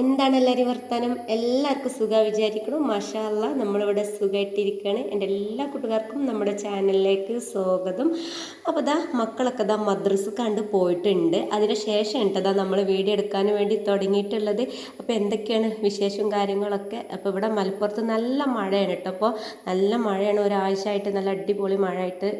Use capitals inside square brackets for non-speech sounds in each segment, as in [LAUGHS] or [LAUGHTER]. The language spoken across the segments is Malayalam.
എന്താണ് എല്ലാവരും വർത്താനം? എല്ലാവർക്കും സുഖ വിചാരിക്കണം മഷാല്ല നമ്മളിവിടെ സുഖമായിട്ടിരിക്കുകയാണ്. എന്റെ എല്ലാ കൂട്ടുകാർക്കും നമ്മുടെ ചാനലിലേക്ക് സ്വാഗതം. അപ്പോൾ ദാ മക്കളൊക്കെ ദാ മദ്രസ് കണ്ട് പോയിട്ടുണ്ട്. അതിന് ശേഷം ഉണ്ടതാ നമ്മൾ വീഡിയോ എടുക്കാൻ വേണ്ടി തുടങ്ങിയിട്ടുള്ളത്. അപ്പോൾ എന്തൊക്കെയാണ് വിശേഷവും കാര്യങ്ങളൊക്കെ? അപ്പോൾ ഇവിടെ മലപ്പുറത്ത് നല്ല മഴയാണ് കേട്ടോ. അപ്പോൾ നല്ല മഴയാണ്. ഒരാഴ്ച ആയിട്ട് നല്ല അടിപൊളി മഴയായിട്ട്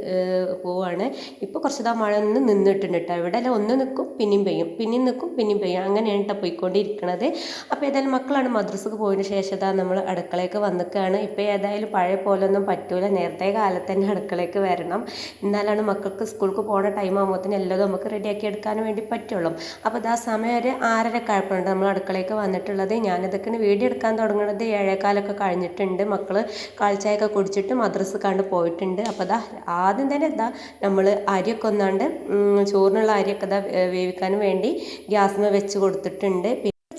പോവാണ്. ഇപ്പോൾ കുറച്ച് ദാ മഴ ഒന്ന് നിന്നിട്ടുണ്ട് കേട്ടോ. ഇവിടെ ഒന്ന് നിൽക്കും പിന്നെയും പെയ്യും. പിന്നെയും നിൽക്കും പിന്നെയും പെയ്യും. അങ്ങനെയാണ് കേട്ടോ പോയിക്കൊണ്ടിരിക്കണത് അപ്പോൾ ഏതായാലും മക്കളാണ് മദ്രസക്ക് പോയതിന് ശേഷം നമ്മൾ അടുക്കളയ്ക്ക് വന്നിക്കുകയാണ് ഇപ്പോൾ ഏതായാലും പഴയ പോലൊന്നും പറ്റൂല. നേരത്തെ കാലത്ത് തന്നെ അടുക്കളയ്ക്ക് വരണം. എന്നാലാണ് മക്കൾക്ക് സ്കൂൾക്ക് പോകുന്ന ടൈം ആകുമ്പോഴത്തേന് എല്ലാം നമുക്ക് റെഡിയാക്കി എടുക്കാൻ വേണ്ടി പറ്റുള്ളൂ. അപ്പോൾ ഇതാ സമയം ഒരു ആറര കഴപ്പുണ്ട് നമ്മൾ അടുക്കളയ്ക്ക് വന്നിട്ടുള്ളത്. ഞാനിതൊക്കെ വീഡിയോ എടുക്കാൻ തുടങ്ങുന്നത് ഏഴേക്കാലൊക്കെ കഴിഞ്ഞിട്ടുണ്ട്. മക്കൾ കാഴ്ചയൊക്കെ കുടിച്ചിട്ട് മദ്രസ് കണ്ട് പോയിട്ടുണ്ട്. അപ്പോൾ ഇതാ ആദ്യം തന്നെ ഇതാ നമ്മൾ അരിയൊക്കെ ഒന്നാണ്ട് ചോറിനുള്ള അരിയൊക്കെ ഇതാ വേവിക്കാൻ വേണ്ടി ഗ്യാസിന് വെച്ച് കൊടുത്തിട്ടുണ്ട്.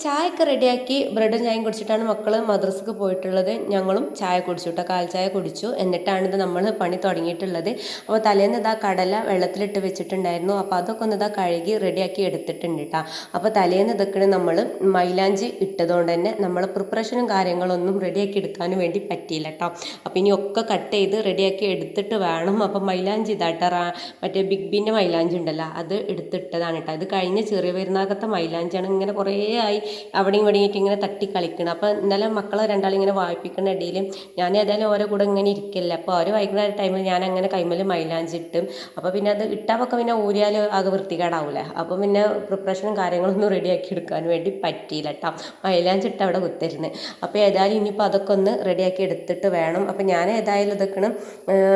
ചായയൊക്കെ റെഡിയാക്കി ബ്രെഡും ചായയും കുടിച്ചിട്ടാണ് മക്കൾ മദ്രസക്ക് പോയിട്ടുള്ളത്. ഞങ്ങളും ചായ കുടിച്ചു കേട്ടോ കാൽ ചായ കുടിച്ചു. എന്നിട്ടാണ് ഇത് നമ്മൾ പണി തുടങ്ങിയിട്ടുള്ളത്. അപ്പോൾ തലേന്ന് ഇതാ കടല വെള്ളത്തിലിട്ട് വെച്ചിട്ടുണ്ടായിരുന്നു. അപ്പോൾ അതൊക്കെ ഒന്ന് ഇതാ കഴുകി റെഡിയാക്കി എടുത്തിട്ടുണ്ട് കേട്ടോ അപ്പോൾ തലേന്ന് ഇതൊക്കെ നമ്മൾ മൈലാഞ്ചി ഇട്ടതുകൊണ്ട് തന്നെ നമ്മൾ പ്രിപ്പറേഷനും കാര്യങ്ങളൊന്നും റെഡിയാക്കി എടുക്കാനും വേണ്ടി പറ്റിയില്ല കേട്ടോ അപ്പോൾ ഇനി ഒക്കെ കട്ട് ചെയ്ത് റെഡിയാക്കി എടുത്തിട്ട് വേണം. അപ്പോൾ മൈലാഞ്ചി ഇതാട്ടോ മറ്റേ ബിഗ് ബിന്റെ മൈലാഞ്ചി ഉണ്ടല്ലോ അത് എടുത്തിട്ടതാണ് കേട്ടോ ഇത് കഴിഞ്ഞ ചെറിയ പെരുന്നാകത്തെ മൈലാഞ്ചിയാണ്. ഇങ്ങനെ കുറേ ആയി അവിടെയും ആയിട്ട് ഇങ്ങനെ തട്ടി കളിക്കണം. അപ്പോൾ ഇന്നലെ മക്കളെ രണ്ടാളും ഇങ്ങനെ വായിപ്പിക്കുന്ന ഇടയിൽ ഞാൻ ഏതായാലും ഓരോ കൂടെ ഇങ്ങനെ ഇരിക്കില്ല. അപ്പോൾ അവർ വായിക്കുന്ന ടൈമിൽ ഞാൻ അങ്ങനെ കൈമൽ മൈലാഞ്ചിട്ടും അപ്പോൾ പിന്നെ അത് ഇട്ടാവൊക്കെ പിന്നെ ഊരിയാൽ ആകെ വൃത്തികേടാവില്ല അപ്പോൾ പിന്നെ പ്രിപ്പറേഷനും കാര്യങ്ങളൊന്നും റെഡിയാക്കി എടുക്കാൻ വേണ്ടി പറ്റിയില്ല കേട്ടോ മൈലാഞ്ചിട്ട് അവിടെ കുത്തരുന്നത് അപ്പോൾ ഏതായാലും ഇനിയിപ്പോൾ അതൊക്കെ ഒന്ന് റെഡിയാക്കി എടുത്തിട്ട് വേണം. അപ്പോൾ ഞാൻ ഏതായാലും ഇതൊക്കെ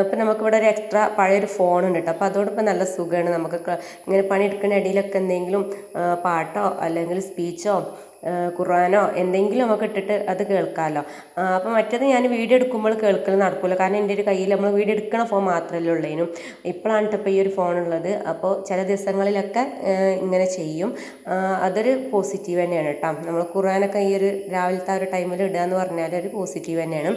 ഇപ്പം നമുക്കിവിടെ ഒരു എക്സ്ട്രാ പഴയൊരു ഫോണുണ്ട് കേട്ടോ അപ്പോൾ അതോടൊപ്പം നല്ല സുഖമാണ് നമുക്ക് ഇങ്ങനെ പണിയെടുക്കുന്ന ഇടയിലൊക്കെ എന്തെങ്കിലും പാട്ടോ അല്ലെങ്കിൽ സ്പീച്ചോ ഖുറാനോ എന്തെങ്കിലും നമുക്ക് ഇട്ടിട്ട് അത് കേൾക്കാമല്ലോ അപ്പോൾ മറ്റേത് ഞാൻ വീഡിയോ എടുക്കുമ്പോൾ കേൾക്കൽ നടക്കില്ല കാരണം എന്റെ ഒരു കയ്യിൽ നമ്മൾ വീഡിയോ എടുക്കണ ഫോൺ മാത്രമല്ലേ ഉള്ളതിനും ഇപ്പോഴാണ് ഇപ്പോൾ ഈ ഒരു ഫോണുള്ളത് അപ്പോൾ ചില ദിവസങ്ങളിലൊക്കെ ഇങ്ങനെ ചെയ്യും. അതൊരു പോസിറ്റീവ് തന്നെയാണ് കേട്ടോ നമ്മൾ ഖുർആാനൊക്കെ ഈ ഒരു രാവിലത്തെ ആ ഒരു ടൈമിൽ ഇടുക എന്ന് പറഞ്ഞാൽ ഒരു പോസിറ്റീവ് തന്നെയാണ്.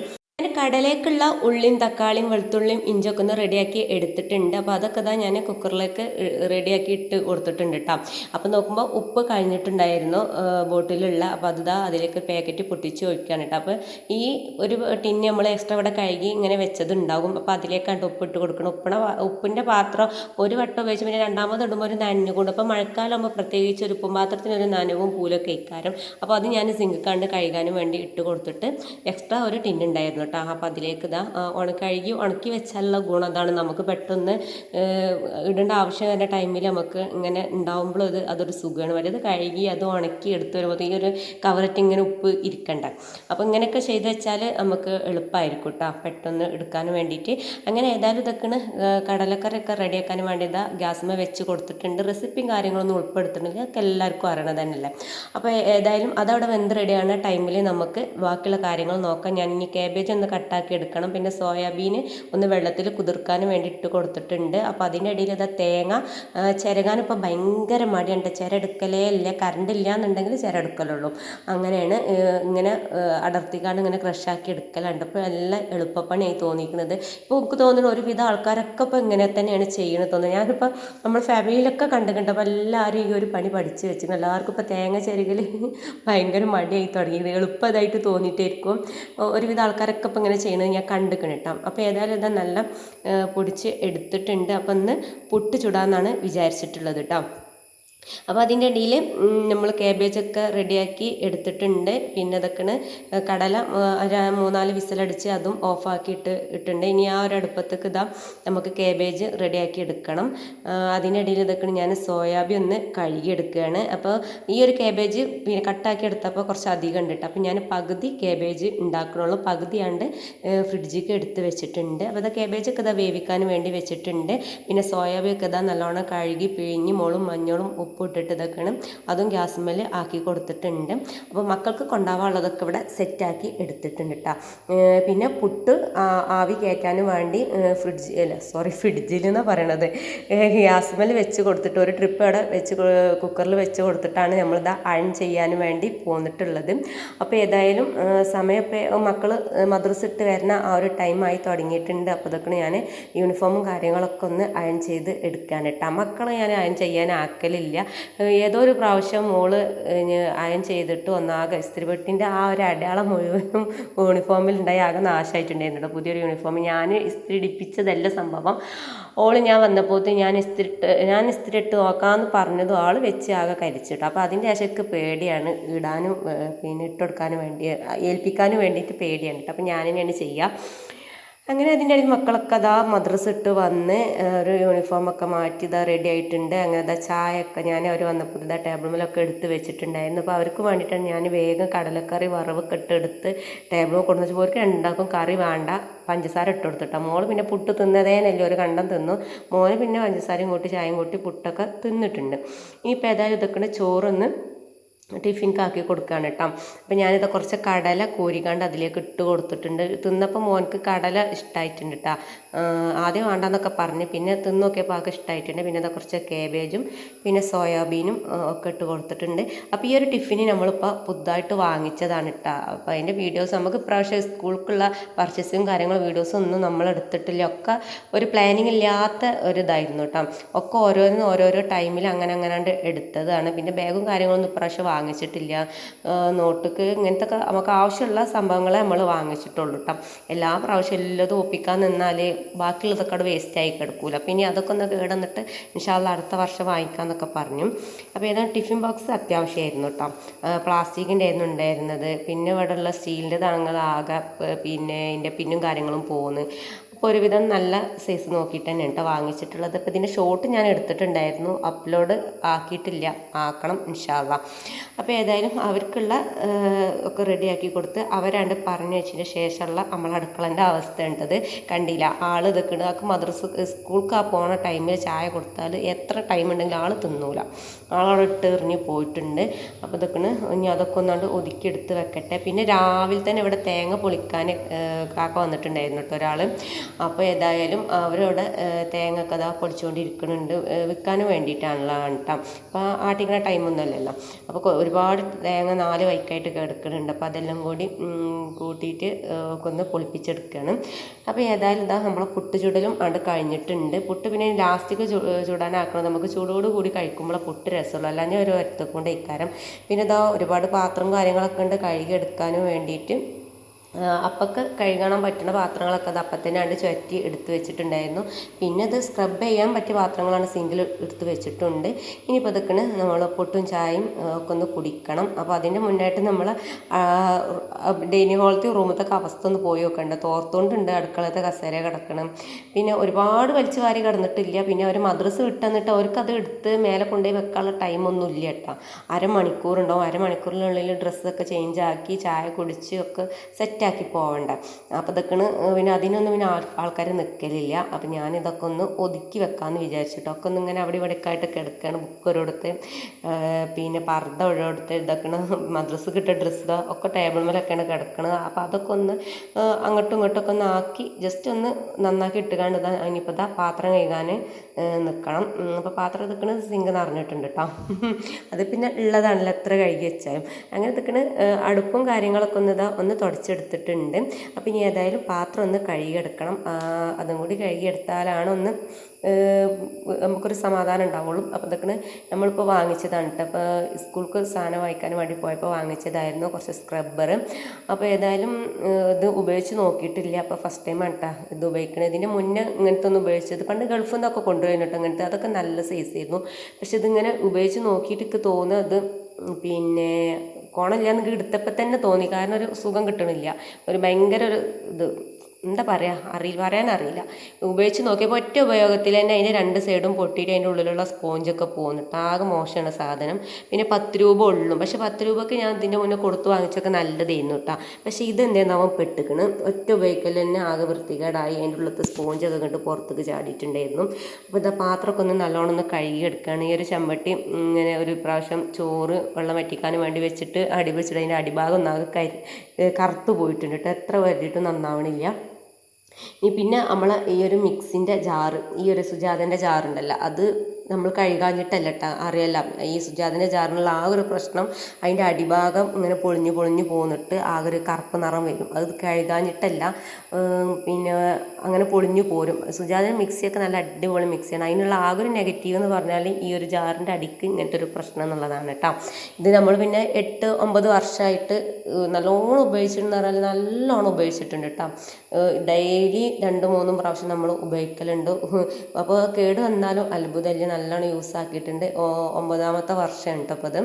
കടലേക്കുള്ള ഉള്ളിയും തക്കാളിയും വെളുത്തുള്ളിയും ഇഞ്ചൊക്കെ ഒന്ന് റെഡിയാക്കി എടുത്തിട്ടുണ്ട്. അപ്പോൾ അതൊക്കെ ഇതാ ഞാൻ കുക്കറിലേക്ക് റെഡിയാക്കി ഇട്ട് കൊടുത്തിട്ടുണ്ട് കേട്ടോ അപ്പോൾ നോക്കുമ്പോൾ ഉപ്പ് കഴിഞ്ഞിട്ടുണ്ടായിരുന്നു ബോട്ടിലുള്ള. അപ്പോൾ അതിതാ അതിലേക്ക് പാക്കറ്റ് പൊട്ടിച്ച് ഒഴിക്കുകയാണ് കേട്ടോ അപ്പോൾ ഈ ഒരു ടിന്ന് നമ്മൾ എക്സ്ട്രാ ഇവിടെ കഴുകി ഇങ്ങനെ വെച്ചതുണ്ടാകും. അപ്പോൾ അതിലേക്കാണ് ഉപ്പ് ഇട്ട് കൊടുക്കണം. ഉപ്പണ ഉപ്പിന്റെ പാത്രം ഒരു വട്ടം ഉപയോഗിച്ച് പിന്നെ രണ്ടാമത് ഇടുമ്പോൾ ഒരു നനഞ്ഞു കൊണ്ട് അപ്പോൾ മഴക്കാലമാകുമ്പോൾ പ്രത്യേകിച്ച് ഒരു ഉപ്പും പാത്രത്തിന് ഒരു നനവും പൂലൊക്കെ ഇക്കാരം. അപ്പോൾ അത് ഞാൻ സിങ്കിക്കാണ്ട് കഴുകാനും വേണ്ടി ഇട്ട് കൊടുത്തിട്ട് എക്സ്ട്രാ ഒരു ടിന്നുണ്ടായിരുന്നു കേട്ടോ. അപ്പം അതിലേക്ക് ഇതാ ഉണക്കി കഴുകി ഉണക്കി വെച്ചാലുള്ള ഗുണം അതാണ് നമുക്ക് പെട്ടെന്ന് ഇടേണ്ട ആവശ്യം വരുന്ന ടൈമിൽ നമുക്ക് ഇങ്ങനെ ഉണ്ടാവുമ്പോൾ അത് അതൊരു സുഖമാണ്. വരെ കഴുകി അത് ഉണക്കി എടുത്ത് വരുമ്പോൾ ഈ ഒരു കവറിറ്റ് ഇങ്ങനെ ഉപ്പ് ഇരിക്കണ്ട. അപ്പോൾ ഇങ്ങനെയൊക്കെ ചെയ്ത് വെച്ചാൽ നമുക്ക് എളുപ്പമായിരിക്കും കേട്ടോ പെട്ടെന്ന് എടുക്കാൻ വേണ്ടിയിട്ട്. അങ്ങനെ ഏതായാലും ഇതൊക്കെയാണ് കടലക്കറിയൊക്കെ റെഡിയാക്കാൻ വേണ്ടി ഇതാ ഗ്യാസ്മ വെച്ച് കൊടുത്തിട്ടുണ്ട്. റെസിപ്പിയും കാര്യങ്ങളൊന്നും ഉൾപ്പെടുത്തുന്നില്ല അതൊക്കെ എല്ലാവർക്കും അറിയണത് തന്നെയല്ലേ. അപ്പോൾ ഏതായാലും അതവിടെ വെന്ത് റെഡിയാണ് ടൈമിൽ നമുക്ക് ബാക്കിയുള്ള കാര്യങ്ങൾ നോക്കാം. ഞാൻ ഇനി കാബേജ് ഒന്ന് കട്ടാക്കി എടുക്കണം. പിന്നെ സോയാബീൻ ഒന്ന് വെള്ളത്തിൽ കുതിർക്കാൻ വേണ്ടി ഇട്ട് കൊടുത്തിട്ടുണ്ട്. അപ്പോൾ അതിന്റെ ഇടയിൽ ഇതാ തേങ്ങ. ചിരകാനിപ്പോൾ ഭയങ്കര മടിയുണ്ട്. ചിരടുക്കലേ ഇല്ല. കറണ്ട് ഇല്ല എന്നുണ്ടെങ്കിൽ ചിരടുക്കലുള്ളൂ അങ്ങനെയാണ് ഇങ്ങനെ അടർത്തിക്കാണ്ട് ഇങ്ങനെ ക്രഷാക്കി എടുക്കലുണ്ട്. അപ്പോൾ നല്ല എളുപ്പപ്പണിയായി തോന്നിയിരിക്കുന്നത്. ഇപ്പോൾ എനിക്ക് തോന്നുന്നു ഒരുവിധ ആൾക്കാരൊക്കെ ഇപ്പോൾ ഇങ്ങനെ തന്നെയാണ് ചെയ്യണത് തോന്നുന്നത്. ഞാനിപ്പോൾ നമ്മൾ ഫാമിലിയിലൊക്കെ കണ്ടിട്ടുണ്ട്. അപ്പോൾ എല്ലാവരും ഈ ഒരു പണി പഠിച്ച് വെച്ചിരുന്നു എല്ലാവർക്കും ഇപ്പോൾ തേങ്ങ ചെരുകൽ ഭയങ്കര മടിയായി തുടങ്ങിയത് എളുപ്പമായിട്ട് തോന്നിയിട്ടായിരിക്കും ഒരുവിധ ആൾക്കാരൊക്കെ ഇപ്പോൾ ഇങ്ങനെ ചെയ്യണത് ഞാൻ കണ്ടിരിക്കണം കേട്ടോ. അപ്പോൾ ഏതായാലും ഇതാ നല്ല പൊടിച്ച് എടുത്തിട്ടുണ്ട്. അപ്പം ഇന്ന് പുട്ട് ചുടാമെന്നാണ് വിചാരിച്ചിട്ടുള്ളത് കേട്ടോ. അപ്പോൾ അതിന്റെ ഇടയിൽ നമ്മൾ കാബേജൊക്കെ റെഡിയാക്കി എടുത്തിട്ടുണ്ട്. പിന്നെ അതൊക്കെയാണ് കടല ഒരു മൂന്നാൽ വിസിലടിച്ച് അതും ഓഫാക്കിയിട്ട് ഇട്ടുണ്ട് ഇനി ആ ഒരു അടുപ്പത്തേക്ക് ഇതാ നമുക്ക് കാബേജ് റെഡിയാക്കി എടുക്കണം. അതിനിടയിൽ ഇതൊക്കെ ഞാൻ സോയാബീൻ ഒന്ന് കഴുകി എടുക്കുകയാണ്. അപ്പോൾ ഈ ഒരു കാബേജ് പിന്നെ കട്ടാക്കി എടുത്തപ്പോൾ കുറച്ച് അധികം ഉണ്ട് അപ്പോൾ ഞാൻ പകുതി കാബേജ് ഉണ്ടാക്കണുള്ളൂ. പകുതിയാണ്ട് ഫ്രിഡ്ജിക്ക് എടുത്ത് വെച്ചിട്ടുണ്ട്. അപ്പോൾ അത് കാബേജൊക്കെ ഇതാ വേവിക്കാൻ വേണ്ടി വെച്ചിട്ടുണ്ട്. പിന്നെ സോയാബീൻ ഒക്കെ ഇതാ നല്ലോണം കഴുകി പിഴിഞ്ഞ് മുളും മഞ്ഞളും ഉപ്പിട്ടിട്ട് ഇതൊക്കെയാണ് അതും മേൽ ആക്കി കൊടുത്തിട്ടുണ്ട്. അപ്പോൾ മക്കൾക്ക് കൊണ്ടാവാനുള്ളതൊക്കെ ഇവിടെ സെറ്റാക്കി എടുത്തിട്ടുണ്ട് കേട്ടോ പിന്നെ പുട്ട് ആവി കയറ്റാനും വേണ്ടി ഫ്രിഡ്ജ് അല്ല സോറി ഫ്രിഡ്ജിൽ എന്നാണ് പറയണത്. ഗ്യാസുമ്മൽ വെച്ച് കൊടുത്തിട്ട് ഒരു ട്രിപ്പ് അവിടെ വെച്ച് കുക്കറിൽ വെച്ച് കൊടുത്തിട്ടാണ് നമ്മളിത് അയൺ ചെയ്യാനും വേണ്ടി പോന്നിട്ടുള്ളത്. അപ്പോൾ ഏതായാലും സമയം മക്കൾ മദ്രസ് ഇട്ട് വരുന്ന ആ ഒരു ടൈമായി തുടങ്ങിയിട്ടുണ്ട്. അപ്പോൾ ഇതൊക്കെ ഞാൻ യൂണിഫോമും കാര്യങ്ങളൊക്കെ ഒന്ന് അയൺ ചെയ്ത് എടുക്കാൻ മക്കളെ ഞാൻ അയൺ ചെയ്യാൻ ആക്കലില്ല. ഏതോ ഒരു പ്രാവശ്യം മോൾ അയൺ ചെയ്തിട്ട് ഒന്നാകെ ഇസ്തിരിപ്പെട്ടിന്റെ ആ ഒരു അടയാളം മുഴുവനും യൂണിഫോമിൽ ഉണ്ടായി ആകെ നാശമായിട്ടുണ്ടായിരുന്നു പുതിയൊരു യൂണിഫോം. ഞാൻ ഇസ്തിരി ഇടിപ്പിച്ചതല്ല സംഭവം. ഓൾ ഞാൻ വന്നപ്പോഴത്തെ ഞാൻ ഇസ്തിരി ഇട്ട് ഞാൻ ഇസ്തിരി ഇട്ട് നോക്കാമെന്ന് പറഞ്ഞതും ആൾ വെച്ച് ആകെ കരിച്ചിട്ടു. അപ്പോൾ അതിന്റെ ആശയ്ക്ക് പേടിയാണ്. ഇടാനും പിന്നെ ഇട്ടുകൊടുക്കാനും വേണ്ടി ഏൽപ്പിക്കാനും വേണ്ടിയിട്ട് പേടിയാണ്. കേട്ടോ അപ്പോൾ ഞാൻ ചെയ്യുക അങ്ങനെ അതിന്റെ ഇടയിൽ മക്കളൊക്കെ അതാ മദ്രസ ഇട്ട് വന്ന് ഒരു യൂണിഫോം ഒക്കെ മാറ്റി ഇതാ റെഡി ആയിട്ടുണ്ട്. അങ്ങനെ അതാ ചായയൊക്കെ ഞാൻ അവർ വന്നപ്പോൾ ഇതാ ടേബിൾ മേലൊക്കെ എടുത്ത് വെച്ചിട്ടുണ്ടായിരുന്നു. അപ്പോൾ അവർക്ക് വേണ്ടിയിട്ടാണ് ഞാൻ വേഗം കടലക്കറി വറവൊക്കെ ഇട്ട് എടുത്ത് ടേബിൾ കൊണ്ടു വെച്ചപ്പോൾ അവർക്ക് രണ്ടാക്കും കറി വേണ്ട പഞ്ചസാര ഇട്ട് കൊടുത്തിട്ടാ. മോൾ പിന്നെ പുട്ട് തിന്നതേനല്ലേ ഒരു കണ്ടം തിന്നു. മോന് പിന്നെ പഞ്ചസാരയും കൂട്ടി ചായയും കൂട്ടി പുട്ടൊക്കെ തിന്നിട്ടുണ്ട്. ഇനിയിപ്പോൾ ഏതായാലും ഇതൊക്കെ ചോറൊന്ന് ടിഫിൻക്കാക്കി കൊടുക്കുകയാണ് കേട്ടോ അപ്പം ഞാനിത് കുറച്ച് കടല കോരിക്കാണ്ട് അതിലേക്ക് ഇട്ട് കൊടുത്തിട്ടുണ്ട്. തിന്നപ്പോൾ മോനക്ക് കടല ഇഷ്ടമായിട്ടുണ്ട് കേട്ടോ ആദ്യം വേണ്ടെന്നൊക്കെ പറഞ്ഞ് പിന്നെ തിന്ന് നോക്കിയപ്പോൾ ആൾക്ക് ഇഷ്ടമായിട്ടുണ്ട് പിന്നെ അത് കുറച്ച് കേബേജും പിന്നെ സോയാബീനും ഒക്കെ ഇട്ട് കൊടുത്തിട്ടുണ്ട്. അപ്പോൾ ഈ ഒരു ടിഫിന് നമ്മളിപ്പോൾ പുതുതായിട്ട് വാങ്ങിച്ചതാണ് കേട്ടോ അപ്പോൾ അതിന്റെ വീഡിയോസ് നമുക്ക് ഇപ്രാവശ്യം സ്കൂൾക്കുള്ള പർച്ചേസും കാര്യങ്ങളും വീഡിയോസും ഒന്നും നമ്മൾ എടുത്തിട്ടില്ല. ഒക്കെ ഒരു പ്ലാനിങ് ഇല്ലാത്ത ഒരു ഇതായിരുന്നു കേട്ടോ ഒക്കെ ഓരോന്നും ഓരോരോ ടൈമിൽ അങ്ങനെ അങ്ങനെ എടുത്തതാണ്. പിന്നെ ബാഗും കാര്യങ്ങളൊന്നും ഇപ്രാവശ്യം വാങ്ങിച്ചിട്ടില്ല. നോട്ടുക്ക് ഇങ്ങനത്തെ നമുക്ക് ആവശ്യമുള്ള സംഭവങ്ങളെ നമ്മൾ വാങ്ങിച്ചിട്ടുള്ളൂ കേട്ടോ എല്ലാ പ്രാവശ്യം എല്ലാതും ഒപ്പിക്കാൻ നിന്നാൽ ബാക്കിയുള്ളതൊക്കെ അവിടെ വേസ്റ്റ് ആയി കിടക്കൂല. ഇനി അതൊക്കെ ഒന്ന് കേടന്നിട്ട് ഇൻഷാല്ല അടുത്ത വർഷം വാങ്ങിക്കാമെന്നൊക്കെ പറഞ്ഞു. അപ്പോൾ ഏതാണ് ടിഫിൻ ബോക്സ് അത്യാവശ്യമായിരുന്നു കേട്ടോ പ്ലാസ്റ്റിക്കിന്റെ ആയിരുന്നു ഉണ്ടായിരുന്നത്. പിന്നെ ഇവിടെ ഉള്ള സ്റ്റീലിന്റെ ആകെ പിന്നെ അതിന്റെ പിന്നും കാര്യങ്ങളും പോകുന്നു ഒരുവിധം നല്ല സൈസ് നോക്കിയിട്ട് തന്നെ കേട്ടോ വാങ്ങിച്ചിട്ടുള്ളത്. അപ്പോൾ ഇതിന്റെ ഷോട്ട് ഞാൻ എടുത്തിട്ടുണ്ടായിരുന്നു. അപ്ലോഡ് ആക്കിയിട്ടില്ല. ആക്കണം ഇൻഷാല്ല അപ്പോൾ ഏതായാലും അവർക്കുള്ള ഒക്കെ റെഡിയാക്കി കൊടുത്ത് അവരാണ്ട് പറഞ്ഞു വെച്ചതിന് ശേഷമുള്ള നമ്മളെ അടുക്കളന്റെ അവസ്ഥ ഉണ്ടത് കണ്ടില്ല ആൾ ഇതൊക്കെ ആൾക്ക് മദ്രസ് സ്കൂൾക്ക് ആ പോണ ടൈമിൽ ചായ കൊടുത്താൽ എത്ര ടൈം ഉണ്ടെങ്കിലും ആൾ തിന്നൂല. ആളവിടെ ഇട്ട് എറിഞ്ഞ് പോയിട്ടുണ്ട്. അപ്പോൾ ഇതൊക്കെ ഇനി അതൊക്കെ ഒന്നാണ്ട് ഒതുക്കിയെടുത്ത് വെക്കട്ടെ. പിന്നെ രാവിലെ തന്നെ ഇവിടെ തേങ്ങ പൊളിക്കാൻ കാക്ക വന്നിട്ടുണ്ടായിരുന്നു കേട്ടോ ഒരാൾ അപ്പോൾ ഏതായാലും അവരവിടെ ഏഹ്, തേങ്ങ ഒക്കെ അതാ പൊളിച്ചുകൊണ്ടിരിക്കുന്നുണ്ട് വിൽക്കാനും വേണ്ടിയിട്ടാണല്ലോ കേട്ടോ അപ്പോൾ ആട്ടിക്കുന്ന ടൈമൊന്നും അല്ലല്ലോ. അപ്പോൾ ഒരുപാട് തേങ്ങ നാല് വൈക്കായിട്ട് കിടക്കുന്നുണ്ട്. അപ്പോൾ അതെല്ലാം കൂടി കൂട്ടിയിട്ട് ഒന്ന് പൊളിപ്പിച്ചെടുക്കുകയാണ് അപ്പോൾ ഏതായാലും ഇതാ നമ്മളെ പുട്ട് ചുടലും അവിടെ കഴിഞ്ഞിട്ടുണ്ട്. പുട്ട് പിന്നെ ലാസ്റ്റിക്ക് ചുടാനാക്കണം. നമുക്ക് ചൂടോട് കൂടി കഴിക്കുമ്പോൾ പുട്ട് രസമുള്ളൂ. അല്ലാതെ ഒരു ഒറ്റക്കൊണ്ട് ഇക്കാരം പിന്നെ ഇതാ ഒരുപാട് പാത്രം കാര്യങ്ങളൊക്കെ ഉണ്ട് കഴുകി എടുക്കാനും വേണ്ടിയിട്ട്. അപ്പൊക്കെ കഴുകണം പറ്റുന്ന പാത്രങ്ങളൊക്കെ അത് അപ്പം തന്നെ അണ്ട് ചുറ്റി എടുത്ത് വെച്ചിട്ടുണ്ടായിരുന്നു. പിന്നെ അത് സ്ക്രബ് ചെയ്യാൻ പറ്റിയ പാത്രങ്ങളാണ് സിങ്കിൽ എടുത്ത് വെച്ചിട്ടുണ്ട്. ഇനിയിപ്പോൾ അതൊക്കെ നമ്മൾ പൊട്ടും ചായയും ഒക്കെ ഒന്ന് കുടിക്കണം. അപ്പോൾ അതിന്റെ മുന്നായിട്ട് നമ്മൾ ഡൈനിങ് ഹോളത്തെ റൂമത്തെ അവസ്ഥ ഒന്ന് പോയി നോക്കണ്ട. തോർത്തുകൊണ്ടുണ്ട് അടുക്കളത്തെ കസേര കിടക്കണം. പിന്നെ ഒരുപാട് വലിച്ചു വാരി കിടന്നിട്ടില്ല. പിന്നെ അവർ മദ്രസ് വിട്ടെന്നിട്ട് അവർക്കത് എടുത്ത് മേലെ കൊണ്ടുപോയി വെക്കാനുള്ള ടൈമൊന്നും ഇല്ല കേട്ടോ. അരമണിക്കൂറുണ്ടാവും. അരമണിക്കൂറിനുള്ളിൽ ഡ്രസ്സൊക്കെ ചേഞ്ച് ആക്കി ചായ കുടിച്ച് ഒക്കെ സെറ്റാക്കി പോവണ്ട. അപ്പോൾ ഇതൊക്കെയാണ് പിന്നെ അതിനൊന്നും പിന്നെ ആൾക്കാർ നിൽക്കലില്ല അപ്പം ഞാനിതൊക്കെ ഒന്ന് ഒതുക്കി വെക്കാമെന്ന് വിചാരിച്ചിട്ട് ഒക്കെ ഒന്ന് ഇങ്ങനെ അവിടെ ഇവിടെ ആയിട്ട് കിടക്കുകയാണ് ബുക്ക് ഒരിടത്ത് പിന്നെ പർദ്ദ ഒരിടത്ത് ഇതൊക്കെയാണ് [LAUGHS] മദ്രസ് കിട്ടിയ ഡ്രസ്സ് ഒക്കെ ടേബിൾ മേലൊക്കെയാണ് കിടക്കണത്. അപ്പോൾ അതൊക്കെ ഒന്ന് അങ്ങോട്ടും ഇങ്ങോട്ടും ഒക്കെ ഒന്ന് ആക്കി ജസ്റ്റ് ഒന്ന് നന്നാക്കി ഇട്ടുകാണ്ട് ഇതാ ഇനിയിപ്പോൾ ഇതാ പാത്രം കഴുകാൻ നിൽക്കണം അപ്പോൾ പാത്രം നിൽക്കുന്നത് സിങ്ക് നിറഞ്ഞിട്ടുണ്ട് കേട്ടോ [LAUGHS] അത് പിന്നെ ഉള്ളതാണല്ലോ എത്ര കഴുകി വെച്ചാലും. അങ്ങനെ നിൽക്കണ അടുപ്പും കാര്യങ്ങളൊക്കെ ഒന്ന് ഇതാ ഒന്ന് തുടച്ചെടുത്തിട്ടുണ്ട് അപ്പോൾ ഇനി ഏതായാലും പാത്രം ഒന്ന് കഴുകിയെടുക്കണം. അതും കൂടി കഴുകിയെടുത്താലാണ് ഒന്ന് നമുക്കൊരു സമാധാനം ഉണ്ടാവുള്ളൂ. അപ്പോൾ ഇതൊക്കെ നമ്മളിപ്പോൾ വാങ്ങിച്ചതാണ് കേട്ടോ അപ്പോൾ സ്കൂൾക്ക് സാധനം വായിക്കാൻ വേണ്ടി പോയപ്പോൾ വാങ്ങിച്ചതായിരുന്നു കുറച്ച് സ്ക്രബ്ബർ അപ്പോൾ ഏതായാലും ഇത് ഉപയോഗിച്ച് നോക്കിയിട്ടില്ല. അപ്പോൾ ഫസ്റ്റ് ടൈമാണ് കേട്ടോ ഇത് ഉപയോഗിക്കണത്. ഇതിന്റെ മുന്നേ ഇങ്ങനത്തെ ഒന്ന് ഉപയോഗിച്ചത്. പണ്ട് ഗൾഫിൽ നിന്നൊക്കെ കൊണ്ടുപോയിട്ട് കേട്ടോ ഇങ്ങനത്തെ. അതൊക്കെ നല്ല സൈസ് ആയിരുന്നു. പക്ഷെ ഇതിങ്ങനെ ഉപയോഗിച്ച് നോക്കിയിട്ട് തോന്നുന്നത് പിന്നെ കോണമില്ലാന്ന് എടുത്തപ്പോൾ തന്നെ തോന്നി. കാരണം ഒരു സുഖം കിട്ടണില്ല. ഒരു ഭയങ്കര ഒരു ഇത്. എന്താ പറയുക അറിയില്ല പറയാനറിയില്ല ഉപയോഗിച്ച് നോക്കിയപ്പോൾ ഒറ്റ ഉപയോഗത്തിൽ തന്നെ അതിന്റെ രണ്ട് സൈഡും പൊട്ടിയിട്ട് അതിന്റെ ഉള്ളിലുള്ള സ്പോഞ്ചൊക്കെ പോകുന്നുണ്ട് ആകെ മോശമാണ് സാധനം. പിന്നെ പത്ത് രൂപ ഉള്ളു. പക്ഷെ പത്ത് രൂപയ്ക്ക് ഞാൻ ഇതിന്റെ മുന്നേ കൊടുത്ത് വാങ്ങിച്ചൊക്കെ നല്ലതായിരുന്നു കേട്ടോ. പക്ഷേ ഇത് എന്താവും പെട്ടിക്കണ്? ഒറ്റ ഉപയോഗിക്കൽ തന്നെ ആകെ വൃത്തികേടായി. അതിന്റെ ഉള്ളത്തെ സ്പോഞ്ചൊക്കെ കണ്ട് പുറത്തേക്ക് ചാടിയിട്ടുണ്ടായിരുന്നു. അപ്പോൾ ഇതാ പാത്രമൊക്കെ ഒന്ന് നല്ലോണം ഒന്ന് കഴുകിയെടുക്കുകയാണ്. ഈ ഒരു ചെമ്പട്ടി ഇങ്ങനെ ഒരു പ്രാവശ്യം ചോറ് വെള്ളം വറ്റിക്കാൻ വേണ്ടി വെച്ചിട്ട് അടി അതിന്റെ അടിഭാഗം ഒന്നാകെ കരി കറുത്തു പോയിട്ടുണ്ട് കേട്ടോ. എത്ര വരുത്തിയിട്ടും നന്നാവണില്ല. ഇനി പിന്നെ നമ്മൾ ഈ ഒരു മിക്സിന്റെ ജാറ് ഈ ഒരു സുജാതന്റെ ജാറുണ്ടല്ലോ അത് നമ്മൾ കഴുകാഞ്ഞിട്ടല്ല കേട്ടോ അറിയല്ല. ഈ സുജാതിന്റെ ജാറിനുള്ള ആ ഒരു പ്രശ്നം അതിന്റെ അടിഭാഗം ഇങ്ങനെ പൊളിഞ്ഞ് പൊളിഞ്ഞ് പോന്നിട്ട് ആ ഒരു കറുപ്പ് നിറം വരും. അത് കഴുകാഞ്ഞിട്ടല്ല പിന്നെ അങ്ങനെ പൊളിഞ്ഞു പോരും. സുജാതിന്റെ മിക്സിയൊക്കെ നല്ല അടിപൊളി മിക്സിയാണ്. അതിനുള്ള ആ ഒരു നെഗറ്റീവ് എന്ന് പറഞ്ഞാൽ ഈ ഒരു ജാറിന്റെ അടിക്ക് ഇങ്ങനത്തെ ഒരു പ്രശ്നം എന്നുള്ളതാണ് കേട്ടോ. ഇത് നമ്മൾ പിന്നെ എട്ട് ഒമ്പത് വർഷമായിട്ട് നല്ലോണം ഉപയോഗിച്ചിട്ടുണ്ടെന്ന് പറഞ്ഞാൽ നല്ലോണം ഉപയോഗിച്ചിട്ടുണ്ട് കേട്ടോ. ഡെയിലി രണ്ട് മൂന്നും പ്രാവശ്യം നമ്മൾ ഉപയോഗിക്കലുണ്ട്. അപ്പോൾ കേട് വന്നാലും അത്ഭുതമില്ല നല്ലോണം യൂസ് ആക്കിയിട്ടുണ്ട്. ഒമ്പതാമത്തെ വർഷം കേട്ടോ അപ്പോൾ അത്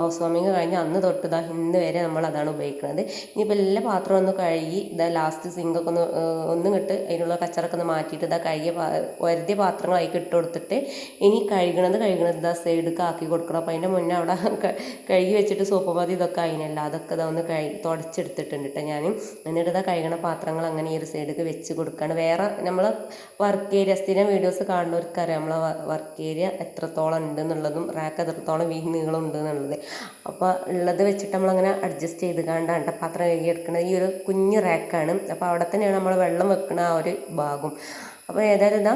ഹൗസ് വാമിങ് കഴിഞ്ഞ് അന്ന് തൊട്ട് ഇതാ ഇന്ന് വരെ നമ്മൾ അതാണ് ഉപയോഗിക്കുന്നത്. ഇനിയിപ്പോൾ എല്ലാ പാത്രം ഒന്ന് കഴുകി ഇതാ ലാസ്റ്റ് സിങ്കൊക്കെ ഒന്ന് ഒന്നും കിട്ട് അതിനുള്ള കച്ചറൊക്കെ ഒന്ന് മാറ്റിയിട്ട് ഇതാ കഴുകിയ വരുതിയ പാത്രങ്ങൾ അതിൽ ഇട്ട് കൊടുത്തിട്ട് ഇനി കഴുകണത് കഴുകണത് ഇതാ സൈഡൊക്കെ ആക്കി കൊടുക്കണം. അപ്പോൾ അതിന്റെ മുന്നേ അവിടെ കഴുകി വെച്ചിട്ട് സോപ്പ് മതി ഇതൊക്കെ അതിനല്ല അതൊക്കെ ഇതാ ഒന്ന് കഴുകി തുടച്ചെടുത്തിട്ടുണ്ട് കേട്ടോ ഞാൻ എന്നിട്ട് ഇതാ കഴുകണ പാത്രങ്ങൾ അങ്ങനെ ഈ ഒരു സൈഡിൽ വെച്ച് കൊടുക്കുകയാണ് വേറെ നമ്മൾ വർക്ക് ഏരിയ സ്ഥിരം വീഡിയോസ് കാണുന്നവർക്കറിയാം. നമ്മളെ വർക്ക് ഏരിയ എത്രത്തോളം ഉണ്ട് എന്നുള്ളതും റാക്ക് എത്രത്തോളം വീ ഉണ്ട് എന്നുള്ളത്. അപ്പോൾ ഉള്ളത് വെച്ചിട്ട് നമ്മളങ്ങനെ അഡ്ജസ്റ്റ് ചെയ്ത് കണ്ടാണ് ട്ടോ പാത്രം കഴുകി എടുക്കുന്നത് ഈ ഒരു കുഞ്ഞു റാക്കാണ്. അപ്പോൾ അവിടെ തന്നെയാണ് നമ്മൾ വെള്ളം വെക്കുന്ന ആ ഒരു ഭാഗം. അപ്പോൾ ഏതായാലും ഇതാ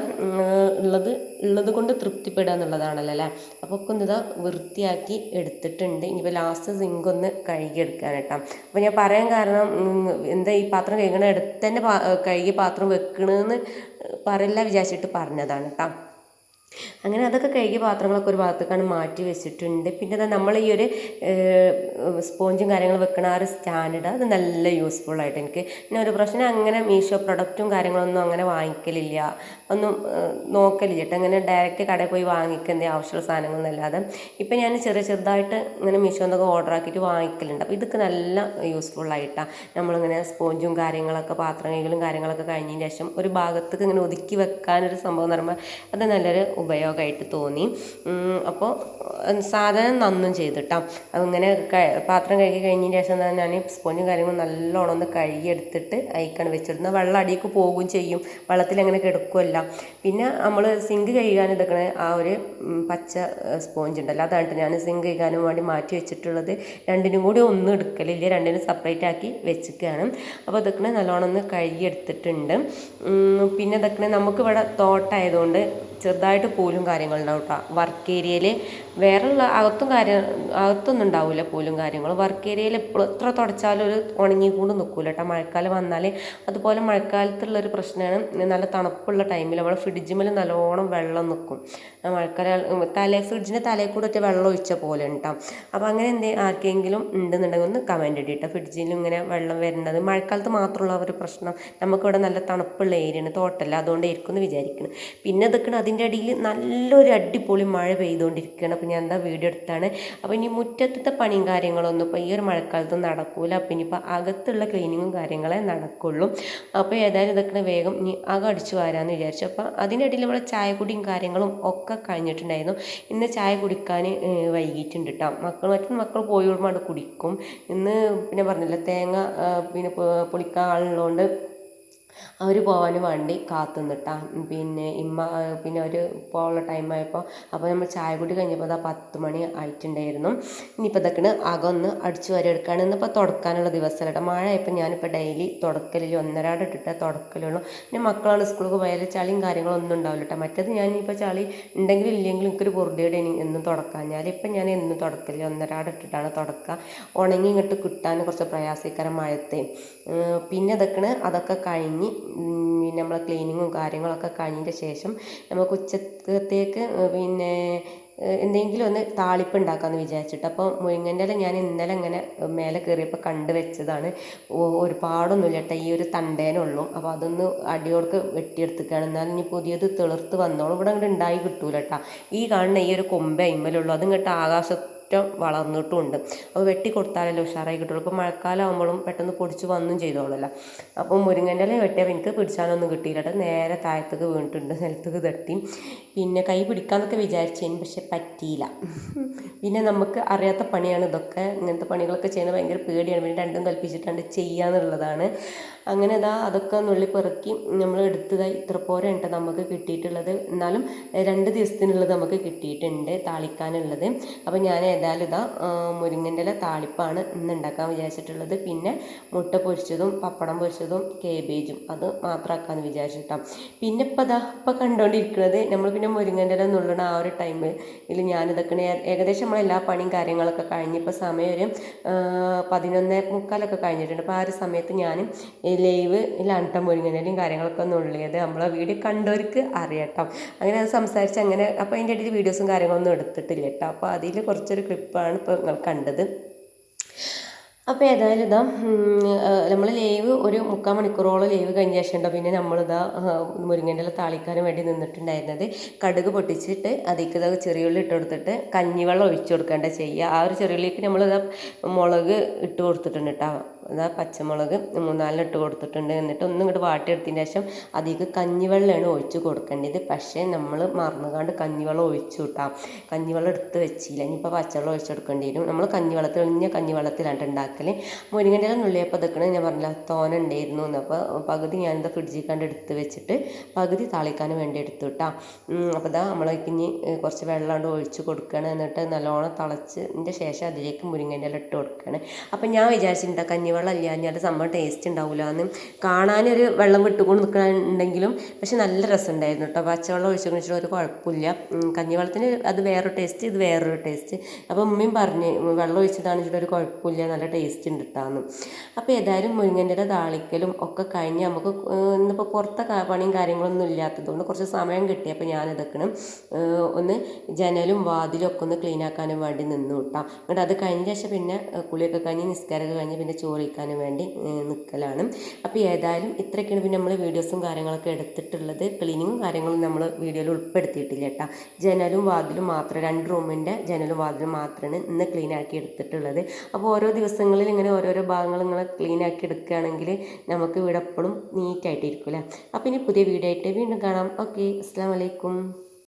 ഉള്ളത് ഉള്ളത് കൊണ്ട് തൃപ്തിപ്പെടുക എന്നുള്ളതാണല്ലോ അല്ലേ? അപ്പോൾ ഒക്കെ ഒന്ന് ഇതാ വൃത്തിയാക്കി എടുത്തിട്ടുണ്ട്. ഇനിയിപ്പോൾ ലാസ്റ്റ് സിങ്ക് ഒന്ന് കഴുകിയെടുക്കാൻ കേട്ടോ അപ്പോൾ ഞാൻ പറയാൻ കാരണം എന്താ ഈ പാത്രം കഴുകണ എടുത്തന്നെ തന്നെ പാ കഴുകി പാത്രം വെക്കണമെന്ന് പറയില്ല വിചാരിച്ചിട്ട് പറഞ്ഞതാണ് കേട്ടോ അങ്ങനെ അതൊക്കെ കഴുകിയ പാത്രങ്ങളൊക്കെ ഒരു ഭാഗത്തേക്കാണ് മാറ്റി വെച്ചിട്ടുണ്ട്. പിന്നെ നമ്മൾ ഈ ഒരു സ്പോഞ്ചും കാര്യങ്ങളും വെക്കണ ആ ഒരു സ്റ്റാൻഡ് അത് നല്ല യൂസ്ഫുൾ ആയിട്ട് എനിക്ക് പിന്നെ ഒരു പ്രശ്നം അങ്ങനെ മീഷോ പ്രൊഡക്റ്റും കാര്യങ്ങളൊന്നും അങ്ങനെ വാങ്ങിക്കലില്ല. ഒന്നും നോക്കലില്ല കേട്ടോ. അങ്ങനെ ഡയറക്റ്റ് കടയിൽ പോയി വാങ്ങിക്കുന്ന ആവശ്യമുള്ള സാധനങ്ങളൊന്നല്ലാതെ ഇപ്പം ഞാൻ ചെറിയ ചെറുതായിട്ട് ഇങ്ങനെ മീഷോ എന്നൊക്കെ ഓർഡർ ആക്കിയിട്ട് വാങ്ങിക്കലുണ്ട്. അപ്പോൾ ഇതൊക്കെ നല്ല യൂസ്ഫുൾ ആയിട്ടാണ് നമ്മളിങ്ങനെ സ്പോഞ്ചും കാര്യങ്ങളൊക്കെ പാത്രം കൈകളും കാര്യങ്ങളൊക്കെ കഴിഞ്ഞതിന് ശേഷം ഒരു ഭാഗത്തേക്ക് ഇങ്ങനെ ഒതുക്കി വെക്കാനൊരു സംഭവം എന്ന് പറയുമ്പോൾ അത് നല്ലൊരു ഉപയോഗമായിട്ട് തോന്നി. അപ്പോൾ സാധനം നന്നും ചെയ്തിട്ടാ. അങ്ങനെ പാത്രം കഴുകി കഴിഞ്ഞതിന് ശേഷം ഞാൻ സ്പോഞ്ചും കാര്യങ്ങളും നല്ലോണം ഒന്ന് കഴുകിയെടുത്തിട്ട് അയക്കാണ് വെച്ചിരുന്ന വെള്ളം അടിയൊക്കെ പോകുകയും ചെയ്യും. വെള്ളത്തിൽ അങ്ങനെ കിടക്കുമല്ല പിന്നെ നമ്മൾ സിങ്ക് കഴുകാൻ ഇതൊക്കെ ആ ഒരു പച്ച സ്പോഞ്ച് ഉണ്ടല്ലോ അതാണ് ഞാൻ സിങ്ക് കഴുകാനും വേണ്ടി മാറ്റി വെച്ചിട്ടുള്ളത്. രണ്ടിനും കൂടി ഒന്നും എടുക്കലില്ല. രണ്ടിനും സെപ്പറേറ്റ് ആക്കി വെച്ചിരിക്കുകയാണ് അപ്പോൾ ഇതൊക്കെ നല്ലോണം ഒന്ന് കഴുകിയെടുത്തിട്ടുണ്ട്. പിന്നെ ഇതൊക്കെ നമുക്കിവിടെ തോട്ടമായതുകൊണ്ട് ചെറുതായിട്ട് പോലും കാര്യങ്ങളുണ്ടാവും കേട്ടോ. വർക്ക് ഏരിയയിൽ വേറെയുള്ള അകത്തും കാര്യം അകത്തൊന്നും ഉണ്ടാവില്ല പോലും കാര്യങ്ങൾ. വർക്ക് ഏരിയയിൽ എപ്പോഴും എത്ര തുടച്ചാലും ഒരു ഉണങ്ങി കൊണ്ട് നിൽക്കില്ല കേട്ടോ മഴക്കാലം വന്നാൽ അതുപോലെ മഴക്കാലത്തുള്ള ഒരു പ്രശ്നമാണ് നല്ല തണുപ്പുള്ള ടൈമിൽ നമ്മൾ ഫ്രിഡ്ജിൽ നല്ലോണം വെള്ളം നിൽക്കും മഴക്കാലം തലേ ഫ്രിഡ്ജിന്റെ തലയിൽ കൂടെ ഒറ്റ വെള്ളം ഒഴിച്ച പോലെ ഉണ്ടാവും അപ്പോൾ അങ്ങനെ എന്ത് ആർക്കെങ്കിലും ഉണ്ടെന്നുണ്ടെങ്കിൽ ഒന്ന് കമന്റ് ഇട്ടിട്ട് ഫ്രിഡ്ജിൽ ഇങ്ങനെ വെള്ളം വരുന്നത്. മഴക്കാലത്ത് മാത്രമുള്ള ഒരു പ്രശ്നം നമുക്കിവിടെ നല്ല തണുപ്പുള്ള ഏരിയയാണ് തോട്ടല്ല. അതുകൊണ്ടായിരിക്കും എന്ന് വിചാരിക്കണം. പിന്നെ ഇതൊക്കെ അതിന്റെ അടിയിൽ നല്ലൊരു അടിപൊളി മഴ പെയ്തുകൊണ്ടിരിക്കുകയാണ് അപ്പോൾ ഞാൻ എന്താ വീഡിയോ എടുത്താണ്. അപ്പോൾ ഇനി മുറ്റത്തത്തെ പണിയും കാര്യങ്ങളൊന്നും ഇപ്പോൾ ഈ ഒരു മഴക്കാലത്ത് നടക്കൂല. അപ്പോൾ ഇനിയിപ്പോൾ അകത്തുള്ള ക്ലീനിങ്ങും കാര്യങ്ങളെ നടക്കുള്ളൂ. അപ്പോൾ ഏതായാലും ഇതൊക്കെ വേഗം ഇനി അകം അടിച്ചു വരാമെന്ന് വിചാരിച്ചു. അപ്പോൾ അതിനിടയിൽ നമ്മൾ ചായ കുടിയും കാര്യങ്ങളും ഒക്കെ കഴിഞ്ഞിട്ടുണ്ടായിരുന്നു. ഇന്ന് ചായ കുടിക്കാൻ വൈകിയിട്ടുണ്ട് കേട്ടോ മക്കൾ മറ്റു മക്കൾ പോയി വിടുമ്പോൾ കുടിക്കും. ഇന്ന് പിന്നെ പറഞ്ഞില്ല തേങ്ങ പിന്നെ പൊളിക്കാൻ ആളുള്ളതുകൊണ്ട് അവർ പോകാൻ വേണ്ടി കാത്തു നിന്നിട്ടാ പിന്നെ ഇമ്മ പിന്നെ അവർ പോകാനുള്ള ടൈം ആയപ്പോൾ അപ്പോൾ നമ്മൾ ചായ കുടി കഴിഞ്ഞപ്പോൾ അതാ പത്ത് മണി ആയിട്ടുണ്ടായിരുന്നു. ഇനിയിപ്പോൾ ഇതൊക്കെ അകമൊന്ന് അടിച്ചു വരെ എടുക്കുകയാണ് ഇന്നിപ്പോൾ തുടക്കാനുള്ള ദിവസമല്ല കേട്ടോ മഴ ആയപ്പോൾ ഞാനിപ്പോൾ ഡെയിലി തുടക്കലിൽ ഒന്നരാട് ഇട്ടിട്ടേ തുടക്കലുള്ളൂ പിന്നെ മക്കളാണ് സ്കൂളിൽ പോയാൽ ചളിയും കാര്യങ്ങളൊന്നും ഉണ്ടാവില്ല കേട്ടോ മറ്റേത് ഞാനിപ്പോൾ ചളി ഉണ്ടെങ്കിലും ഇല്ലെങ്കിലും എനിക്കൊരു പൊറുതിയുടെ എന്നും ഞാൻ ഇപ്പം ഞാൻ എന്നും തുടക്കലിൽ ഒന്നരാട് ഇട്ടിട്ടാണ് തുടക്കുക ഉണങ്ങി ഇങ്ങോട്ട് കിട്ടാൻ കുറച്ച് പ്രയാസകരമായത്തെ പിന്നെ ഇതൊക്കെ അതൊക്കെ കഴിഞ്ഞ് പിന്നെ നമ്മളെ ക്ലീനിങ്ങും കാര്യങ്ങളൊക്കെ കഴിഞ്ഞതിന്റെ ശേഷം നമുക്ക് ഉച്ചത്തേക്ക് പിന്നെ എന്തെങ്കിലും ഒന്ന് താളിപ്പ് ഉണ്ടാക്കാമെന്ന് വിചാരിച്ചിട്ട്. അപ്പോൾ മുരിങ്ങന്റെ ഇല ഞാൻ ഇന്നലെ ഇങ്ങനെ മേലെ കയറിയപ്പോൾ കണ്ടു വെച്ചതാണ്. ഒരുപാടൊന്നുമില്ല കേട്ടോ ഈ ഒരു തണ്ടേനുള്ളൂ അപ്പോൾ അതൊന്ന് അടിയോടക്ക് വെട്ടിയെടുത്തിക്കുകയാണ് എന്നാൽ ഇനി പുതിയത് തെളിർത്ത് വന്നോളും. ഇവിടെ അങ്ങോട്ട് ഉണ്ടായി കിട്ടൂല കേട്ടോ. ഈ കാണുന്ന ഈ ഒരു കൊമ്പ് ഇമ്മലുള്ളൂ അതും കേട്ടോ ആകാശത്ത് ഒറ്റ വളർന്നിട്ടുമുണ്ട്. അപ്പോൾ വെട്ടി കൊടുത്താലല്ലേ ഉഷാറായി കിട്ടുള്ളൂ. ഇപ്പോൾ മഴക്കാലം ആകുമ്പോഴും പെട്ടെന്ന് പൊടിച്ച് വന്നും ചെയ്തോളല്ല. അപ്പോൾ മുരിങ്ങന്റെ ഇല വെട്ടിയപ്പോൾ എനിക്ക് പിടിച്ചാലൊന്നും കിട്ടിയില്ല കേട്ടോ. നേരെ താഴത്തേക്ക് വീണിട്ടുണ്ട്. നിലത്തേക്ക് തട്ടി. പിന്നെ കൈ പിടിക്കാമെന്നൊക്കെ വിചാരിച്ചതിന് പക്ഷെ പറ്റിയില്ല. പിന്നെ നമുക്ക് അറിയാത്ത പണിയാണ് ഇതൊക്കെ. ഇങ്ങനത്തെ പണികളൊക്കെ ചെയ്യുന്നത് ഭയങ്കര പേടിയാണ്. പിന്നെ രണ്ടും കൽപ്പിച്ചിട്ടാണ്ട് ചെയ്യാന്നുള്ളതാണ്. അങ്ങനെ ഇതാ അതൊക്കെ നുള്ളി പെറുക്കി നമ്മൾ എടുത്തതായി ഇത്ര പോരെ ഉണ്ട് നമുക്ക് കിട്ടിയിട്ടുള്ളത്. എന്നാലും രണ്ട് ദിവസത്തിനുള്ളത് നമുക്ക് കിട്ടിയിട്ടുണ്ട്. താളിക്കാനുള്ളത്. അപ്പോൾ ഞാൻ ഏതായാലും ഇതാ മുരിങ്ങന്റെ ഇല താളിപ്പാണ് ഇന്ന് ഉണ്ടാക്കാൻ വിചാരിച്ചിട്ടുള്ളത്. പിന്നെ മുട്ട പൊരിച്ചതും പപ്പടം പൊരിച്ചതും കേബേജും അത് മാത്രമാക്കാമെന്ന് വിചാരിച്ചിട്ടാണ് പിന്നെ ഇപ്പം അതാ ഇപ്പം കണ്ടുകൊണ്ടിരിക്കുന്നത് നമ്മൾ പിന്നെ മുരിങ്ങന്റെ ഇല നുള്ളണ ആ ഒരു ടൈമിൽ ഞാനിതൊക്കെ ഏകദേശം ഏകദേശം നമ്മളെല്ലാ പണിയും കാര്യങ്ങളൊക്കെ കഴിഞ്ഞ് ഇപ്പോൾ സമയം ഒരു പതിനൊന്നേ മുക്കാലൊക്കെ കഴിഞ്ഞിട്ടുണ്ട്. അപ്പോൾ ആ ഒരു സമയത്ത് ഞാൻ ലൈവ് കേട്ടോ മുരിങ്ങന്റെയും കാര്യങ്ങളൊക്കെ നുള്ളിയത് നമ്മളെ വീഡിയോ കണ്ടവർക്ക് അറിയാം കേട്ടോ അങ്ങനെ അത് സംസാരിച്ച് അങ്ങനെ അപ്പോൾ അതിന്റെ ഇടയിൽ വീഡിയോസും കാര്യങ്ങളൊന്നും എടുത്തിട്ടില്ല കേട്ടോ. അപ്പോൾ അതിൽ കുറച്ചൊരു ക്ലിപ്പാണ് ഇപ്പോൾ നിങ്ങൾ കണ്ടത്. അപ്പോൾ ഏതായാലും ഇതാ നമ്മൾ ലൈവ് ഒരു മുക്കാൽ മണിക്കൂറോളം ലൈവ് കഴിഞ്ഞ ശേഷം ഉണ്ടോ? പിന്നെ നമ്മളിതാ മുരിങ്ങന്റെ ഇല താളിക്കാനും വേണ്ടി നിന്നിട്ടുണ്ടായിരുന്നത്. കടുക് പൊട്ടിച്ചിട്ട് അതിലേക്ക് ഇതാ ചെറിയുള്ളി ഇട്ട് കൊടുത്തിട്ട് കഞ്ഞിവെള്ളം ഒഴിച്ചു കൊടുക്കേണ്ട ചെയ്യുക. ആ ഒരു ചെറിയുള്ളിക്ക് നമ്മളിതാ മുളക് ഇട്ട് കൊടുത്തിട്ടുണ്ട് കേട്ടോ. അതാ പച്ചമുളക് മൂന്നാലിന് ഇട്ട് കൊടുത്തിട്ടുണ്ട്. എന്നിട്ട് ഒന്നും ഇങ്ങോട്ട് വാട്ടിയെടുത്തതിന് ശേഷം അതിലേക്ക് കഞ്ഞിവെള്ളമാണ് ഒഴിച്ച് കൊടുക്കേണ്ടത്. പക്ഷേ നമ്മൾ മറന്നുകാണ്ട് കഞ്ഞിവെള്ളം ഒഴിച്ചു കിട്ടാം കഞ്ഞിവെള്ളം എടുത്ത് വെച്ചില്ല. ഇനിയിപ്പോൾ പച്ചവെള്ളം ഒഴിച്ച് കൊടുക്കേണ്ടി വരും. നമ്മൾ കഞ്ഞിവെള്ളത്തിൽ ഒഴിഞ്ഞ കഞ്ഞിവെള്ളത്തിലാണ് ഉണ്ടാക്കൽ മുരിങ്ങന്റെ നുള്ളിയപ്പോൾ ഇതൊക്കെ ഞാൻ പറഞ്ഞില്ല തോന ഉണ്ടായിരുന്നു അപ്പോൾ പകുതി ഞാനിത് ഫ്രിഡ്ജിൽ കണ്ട് എടുത്ത് വെച്ചിട്ട് പകുതി താളിക്കാൻ വേണ്ടി എടുത്തു കിട്ടാം അപ്പോൾ ഇതാ നമ്മളേക്ക് ഇനി കുറച്ച് വെള്ളം കൊണ്ട് ഒഴിച്ച് കൊടുക്കണം. എന്നിട്ട് നല്ലോണം തിളച്ചതിന്റെ ശേഷം അതിലേക്ക് മുരിങ്ങന്റെ ഇട്ട് കൊടുക്കണം. അപ്പോൾ ഞാൻ വിചാരിച്ചിട്ടുണ്ട് കഞ്ഞിവെള്ളം ഇല്ലാഞ്ഞാൽ സംഭവം ടേസ്റ്റ് ഉണ്ടാവില്ല എന്ന് കാണാനൊരു വെള്ളം വിട്ടുകൊണ്ട് നിൽക്കാനുണ്ടെങ്കിലും പക്ഷെ നല്ല രസമുണ്ടായിരുന്നു കേട്ടോ പച്ചവെള്ളം ഒഴിച്ചു കഴിച്ചിട്ട് ഒരു കുഴപ്പമില്ല. കഞ്ഞിവെള്ളത്തിന് അത് വേറൊരു ടേസ്റ്റ് ഇത് വേറൊരു ടേസ്റ്റ് അപ്പോൾ ഉമ്മയും പറഞ്ഞ് വെള്ളം ഒഴിച്ചതാണ് വെച്ചിട്ട് ഒരു കുഴപ്പമില്ല നല്ല ടേസ്റ്റ് ഉണ്ട് കേട്ടാന്ന് അപ്പോൾ ഏതായാലും മുരിങ്ങന്റെ താളിക്കലും ഒക്കെ കഴിഞ്ഞ് നമുക്ക് ഇന്നിപ്പോൾ പുറത്തെ പണിയും കാര്യങ്ങളൊന്നും ഇല്ലാത്തതുകൊണ്ട് കുറച്ച് സമയം കിട്ടി. അപ്പോൾ ഞാനിതൊക്കെ ഒന്ന് ജനലും വാതിലും ഒക്കെ ഒന്ന് ക്ലീൻ ആക്കാനും വേണ്ടി നിന്നു കിട്ടാം എന്നിട്ട് അത് കഴിഞ്ഞ ശേഷം പിന്നെ കുളിയൊക്കെ കഴിഞ്ഞ് നിസ്കാരമൊക്കെ കഴിഞ്ഞ് പിന്നെ ചോറ് കഴിക്കാനും വേണ്ടി നിൽക്കലാണ് അപ്പോൾ ഏതായാലും ഇത്രയൊക്കെയാണ് പിന്നെ നമ്മൾ വീഡിയോസും കാര്യങ്ങളൊക്കെ എടുത്തിട്ടുള്ളത്. ക്ലീനിങ്ങും കാര്യങ്ങളും നമ്മൾ വീഡിയോയിൽ ഉൾപ്പെടുത്തിയിട്ടില്ല കേട്ടോ. ജനലും വാതിലും മാത്രം രണ്ട് റൂമിന്റെ ജനലും വാതിലും മാത്രമാണ് ഇന്ന് ക്ലീൻ ആക്കി എടുത്തിട്ടുള്ളത്. അപ്പോൾ ഓരോ ദിവസങ്ങളിൽ ഇങ്ങനെ ഓരോരോ ഭാഗങ്ങൾ നിങ്ങൾ ക്ലീൻ ആക്കി എടുക്കുകയാണെങ്കിൽ നമുക്ക് ഇവിടെ എപ്പോഴും നീറ്റായിട്ടിരിക്കും അല്ലേ? അപ്പോൾ ഇനി പുതിയ വീഡിയോ ആയിട്ട് വീണ്ടും കാണാം. ഓക്കെ അസ്സാം വലൈക്കും